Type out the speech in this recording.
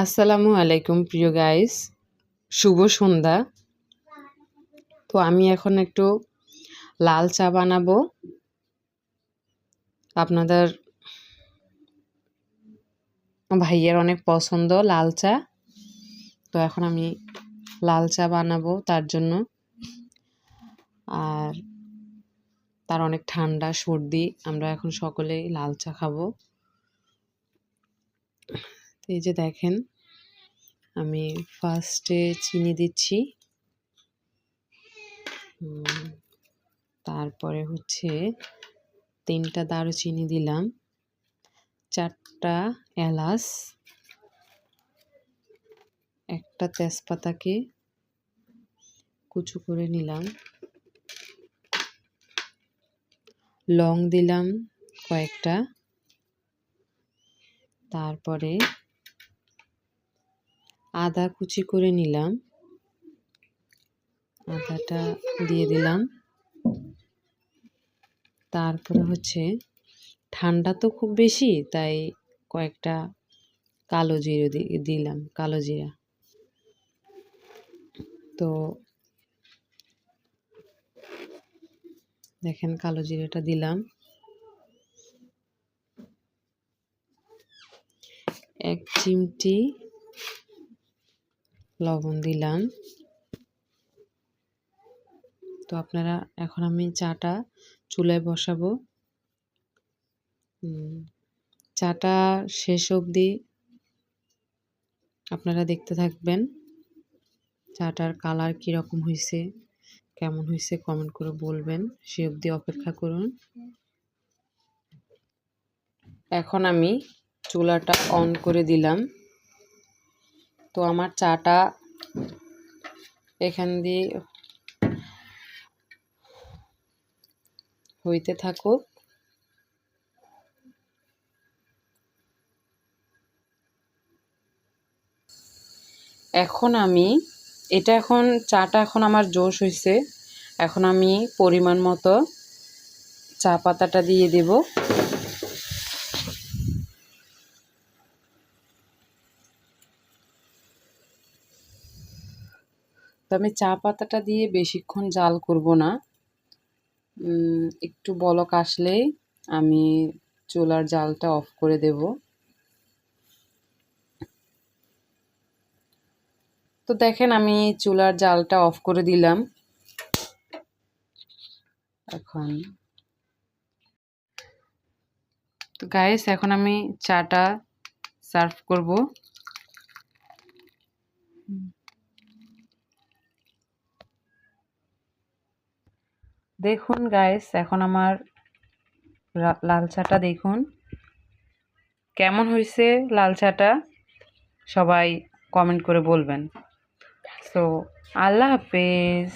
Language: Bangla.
আসসালামু আলাইকুম, প্রিয় গাইস শুভ সন্ধ্যা। তো আমি এখন একটু লাল চা বানাবো। আপনাদের ভাইয়ের অনেক পছন্দ লাল চা। তো এখন আমি লাল চা বানাবো তার জন্য। আর তার অনেক ঠান্ডা, সর্দি, আমরা এখন সকলেই লাল চা খাব। এই যে দেখেন, আমি ফার্স্টে চিনি দিচ্ছি। তারপরে হচ্ছে তিনটা দারুচিনি দিলাম। চারটা এলাচ, একটা তেজপাতাকে কুচু করে নিলাম। লং দিলাম কয়েকটা। তারপরে আদা কুচি করে নিলাম। আদাটা দিয়ে দিলাম। তারপরে হচ্ছে, ঠান্ডা তো খুব বেশি, তাই কয়েকটা কালো জিরে দিলাম, কালো জিরা। তো দেখেন কালো জিরেটা দিলাম। এক চিমটি লবণ দিলাম। তো আপনারা এখন আমি চাটা চুলায় বসাবো। চাটা শেষ অবধি আপনারা দেখতে থাকবেন চাটার কালার কীরকম হয়েছে কেমন হয়েছে কমেন্ট করে বলবেন, সে অবধি অপেক্ষা করুন। এখন আমি চুলাটা অন করে দিলাম। তো আমার চাটা এখান দিয়ে হইতে থাকুক। এখন আমি, এটা এখন, চাটা এখন আমার জোশ হয়েছে এখন আমি পরিমাণ মতো চা পাতাটা দিয়ে দেব। আমি চা পাতাটা দিয়ে বেশিক্ষণ জাল করব না। একটু বলক আসলেই আমি চুলার জালটা অফ করে দেব। তো দেখেন আমি চুলার জালটা অফ করে দিলাম। এখন তো গাইস এখন আমি চাটা সার্ভ করব। দেখুন গাইস এখন আমার লাল চাটা দেখুন। কেমন হয়েছে লাল চাটা? সবাই কমেন্ট করে বলবেন। সো আল্লাহ হাফেজ।